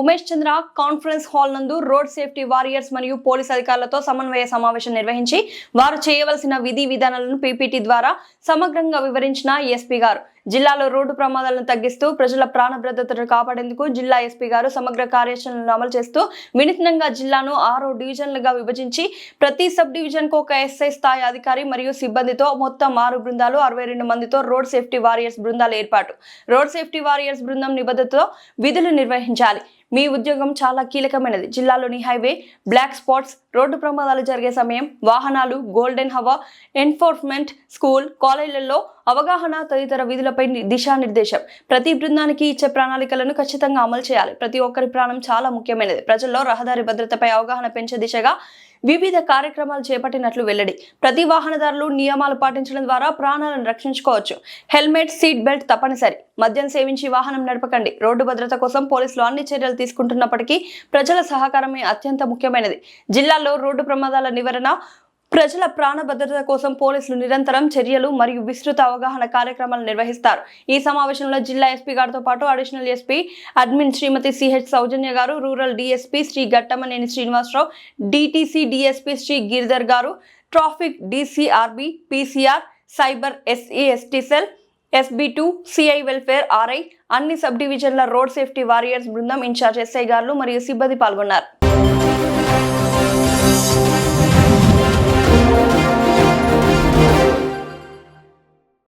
Umesh Chandra conference hall నందు road safety warriors మరియు police అధికారులతో సమన్వయ సమావేశం నిర్వహించి వారు చేయవలసిన విధి విధానాలను పీపీటీ ద్వారా సమగ్రంగా వివరించిన ఎస్పీ గారు. జిల్లాలో రోడ్డు ప్రమాదాలను తగ్గిస్తూ ప్రజల ప్రాణ భద్రతను కాపాడేందుకు జిల్లా ఎస్పీ గారు సమగ్ర కార్యాచరణను అమలు చేస్తూ వినూత్నంగా జిల్లాను ఆరు డివిజన్లుగా విభజించి ప్రతి సబ్ డివిజన్కు ఒక ఎస్ఐ స్థాయి అధికారి మరియు సిబ్బందితో మొత్తం ఆరు బృందాలు అరవై రెండు మందితో రోడ్ సేఫ్టీ వారియర్స్ బృందాలు ఏర్పాటు. రోడ్ సేఫ్టీ వారియర్స్ బృందం నిబద్ధతతో విధులు నిర్వహించాలి. మీ ఉద్యోగం చాలా కీలకమైనది. జిల్లాలోని హైవే బ్లాక్ స్పాట్స్ రోడ్డు ప్రమాదాలు జరిగే సమయం వాహనాలు గోల్డెన్ హవా ఎన్ఫోర్స్మెంట్ స్కూల్ కాలేజీలలో అవగాహన తదితర విధులపై దిశానిర్దేశం. ప్రతి బృందానికి ఇచ్చే ప్రణాళికలను ఖచ్చితంగా అమలు చేయాలి. ప్రతి ఒక్కరి ప్రాణం చాలా ముఖ్యమైనది. ప్రజల్లో రహదారి భద్రతపై అవగాహన పెంచే దిశగా వివిధ కార్యక్రమాలు చేపట్టినట్లు వెల్లడి. ప్రతి వాహనదారులు నియమాలు పాటించడం ద్వారా ప్రాణాలను రక్షించుకోవచ్చు. హెల్మెట్ సీట్ బెల్ట్ తప్పనిసరి. మద్యం సేవించి వాహనం నడపకండి. రోడ్డు భద్రత కోసం పోలీసులు అన్ని చర్యలు తీసుకుంటున్నప్పటికీ ప్రజల సహకారమే అత్యంత ముఖ్యమైనది. జిల్లాలో రోడ్డు ప్రమాదాల నివారణ ప్రజల ప్రాణ భద్రత కోసం పోలీసులు నిరంతరం చర్యలు మరియు విస్తృత అవగాహన కార్యక్రమాలు నిర్వహిస్తారు. ఈ సమావేశంలో జిల్లా ఎస్పీ గారితో పాటు additional SP admin Shrimati CH Soujanya గారు rural DSP Shri Gattamaneni Srinivasarao DTC DSP Shri Giridhar గారు traffic DCRB PCR cyber SE ST cell SB two CI welfare RI అన్ని సబ్ డివిజన్ల రోడ్ సేఫ్టీ వారియర్స్ బృందం incharge SI గారు మరియు సిబ్బంది పాల్గొన్నారు.